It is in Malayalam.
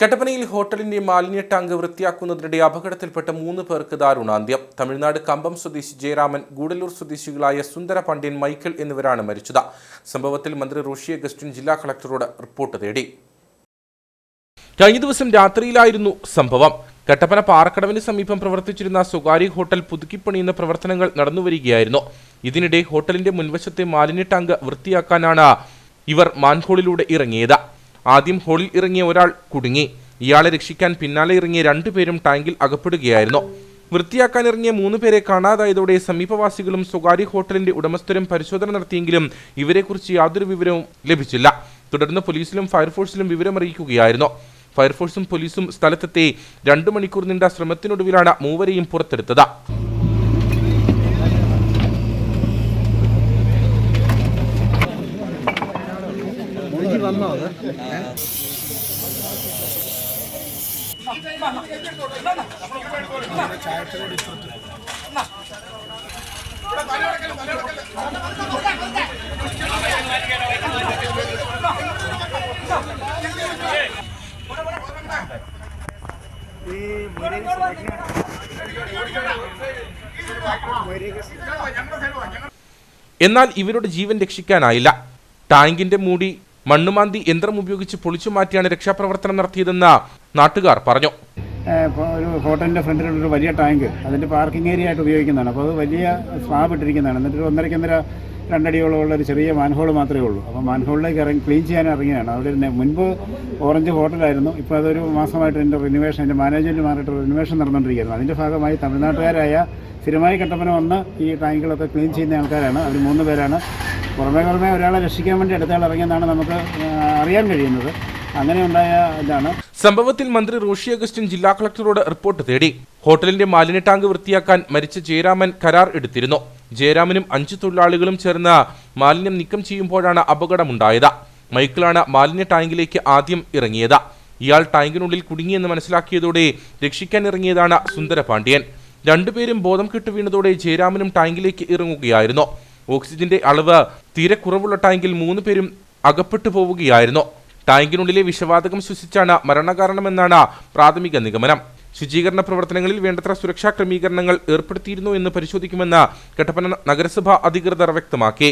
കട്ടപ്പനയിൽ ഹോട്ടലിന്റെ മാലിന്യ ടാങ്ക് വൃത്തിയാക്കുന്നതിനിടെ അപകടത്തിൽപ്പെട്ട മൂന്ന് പേർക്ക് ദാരുണാന്ത്യം തമിഴ്നാട് കമ്പം സ്വദേശി ജയരാമൻ ഗൂഡല്ലൂർ സ്വദേശികളായ സുന്ദര പാണ്ഡ്യൻ മൈക്കിൾ എന്നിവരാണ് മരിച്ചത്. സംഭവത്തിൽ മന്ത്രി റോഷി അഗസ്റ്റിൻ ജില്ലാ കളക്ടറോട് റിപ്പോർട്ട് തേടി. കഴിഞ്ഞ ദിവസം രാത്രിയിലായിരുന്നു സംഭവം. കട്ടപ്പന പാറക്കടവിന് സമീപം പ്രവർത്തിച്ചിരുന്ന സ്വകാര്യ ഹോട്ടൽ പുതുക്കിപ്പണിയുന്ന പ്രവർത്തനങ്ങൾ നടന്നുവരികയായിരുന്നു. ഇതിനിടെ ഹോട്ടലിന്റെ മുൻവശത്തെ മാലിന്യ ടാങ്ക് വൃത്തിയാക്കാനാണ് ഇവർ മാൻഹോളിലൂടെ ഇറങ്ങിയത്. ആദ്യം ഹോളിൽ ഇറങ്ങിയ ഒരാൾ കുടുങ്ങി. ഇയാളെ രക്ഷിക്കാൻ പിന്നാലെ ഇറങ്ങിയ രണ്ടുപേരും ടാങ്കിൽ അകപ്പെടുകയായിരുന്നു. വൃത്തിയാക്കാൻ ഇറങ്ങിയ മൂന്ന് പേരെ കാണാതായതോടെ സമീപവാസികളും സ്വകാര്യ ഹോട്ടലിന്റെ ഉടമസ്ഥരും പരിശോധന നടത്തിയെങ്കിലും ഇവരെക്കുറിച്ച് യാതൊരു വിവരവും ലഭിച്ചില്ല. തുടർന്ന് പോലീസിലും ഫയർഫോഴ്സിലും വിവരമറിയിക്കുകയായിരുന്നു. ഫയർഫോഴ്സും പോലീസും സ്ഥലത്തെത്തി രണ്ടു മണിക്കൂർ നീണ്ട ശ്രമത്തിനൊടുവിലാണ് മൂവരെയും പുറത്തെടുത്തത്. എന്നാൽ ഇവരുടെ ജീവൻ രക്ഷിക്കാനായില്ല. ടാങ്കിന്റെ മൂടി മണ്ണുമാന്തി യന്ത്രം ഉപയോഗിച്ച് പൊളിച്ചു മാറ്റിയാണ് രക്ഷാപ്രവർത്തനം നടത്തിയതെന്ന് നാട്ടുകാർ പറഞ്ഞു. ഒരു ഹോട്ടലിന്റെ ഫ്രണ്ടിലുള്ള ഒരു വലിയ ടാങ്ക് അതിന്റെ പാർക്കിംഗ് ഏരിയ ആയിട്ട് ഉപയോഗിക്കുന്നതാണ്. അപ്പോൾ അത് വലിയ സ്ലാബ് ഇട്ടിരിക്കുന്നതാണ്. എന്നിട്ട് ഒന്നരക്കൊന്നര രണ്ടടിയോളം ഉള്ള ഒരു ചെറിയ മാൻഹോൾ മാത്രമേ ഉള്ളൂ. അപ്പോൾ മാൻഹോളിലേക്ക് ഇറങ്ങി ക്ലീൻ ചെയ്യാൻ ഇറങ്ങിയാണ് അവിടെ മുൻപ് ഓറഞ്ച് ഹോട്ടലായിരുന്നു. ഇപ്പോൾ അതൊരു മാസമായിട്ട് എന്റെ റിനുവേഷൻ എന്റെ മാനേജ്മെന്റ് മാറിയിട്ട് റിനുവേഷൻ നടന്നുകൊണ്ടിരിക്കുകയായിരുന്നു അതിന്റെ ഭാഗമായി തമിഴ്നാട്ടുകാരായ സ്ഥിരമായി കട്ടപ്പന വന്ന് ഈ ടാങ്കുകളൊക്കെ ക്ലീൻ ചെയ്യുന്ന ആൾക്കാരാണ്. അവർ മൂന്ന് പേരാണ്. പുറമേ പുറമേ ഒരാളെ രക്ഷിക്കാൻ വേണ്ടി അടുത്തയാൾ ഇറങ്ങിയെന്നാണ് നമുക്ക് അറിയാൻ കഴിയുന്നത്. അങ്ങനെ ഉണ്ടായ ഇതാണ്. സംഭവത്തിൽ മന്ത്രി റോഷി അഗസ്റ്റിൻ ജില്ലാ കളക്ടറോട് റിപ്പോർട്ട് തേടി. ഹോട്ടലിന്റെ മാലിന്യ ടാങ്ക് വൃത്തിയാക്കാൻ മരിച്ച ജയരാമൻ കരാർ എടുത്തിരുന്നു. ജയരാമനും അഞ്ചു തൊഴിലാളികളും ചേർന്ന് മാലിന്യം നീക്കം ചെയ്യുമ്പോഴാണ് അപകടമുണ്ടായത്. മൈക്കിളാണ് മാലിന്യ ടാങ്കിലേക്ക് ആദ്യം ഇറങ്ങിയത്. ഇയാൾ ടാങ്കിനുള്ളിൽ കുടുങ്ങിയെന്ന് മനസ്സിലാക്കിയതോടെ രക്ഷിക്കാൻ ഇറങ്ങിയതാണ് സുന്ദരപാണ്ഡ്യൻ. രണ്ടുപേരും ബോധം കെട്ടു വീണതോടെ ജയരാമനും ടാങ്കിലേക്ക് ഇറങ്ങുകയായിരുന്നു. ഓക്സിജന്റെ അളവ് തീരെ കുറവുള്ള ടാങ്കിൽ മൂന്ന് പേരും അകപ്പെട്ടു പോവുകയായിരുന്നു. ടാങ്കിനുള്ളിലെ വിഷവാതകം ശ്വസിച്ചാണ് മരണകാരണമെന്നാണ് പ്രാഥമിക നിഗമനം. ശുചീകരണ പ്രവർത്തനങ്ങളിൽ വേണ്ടത്ര സുരക്ഷാ ക്രമീകരണങ്ങൾ ഏർപ്പെടുത്തിയിരുന്നു എന്ന് പരിശോധിക്കുമെന്ന് കട്ടപ്പന നഗരസഭ അധികൃതർ വ്യക്തമാക്കി.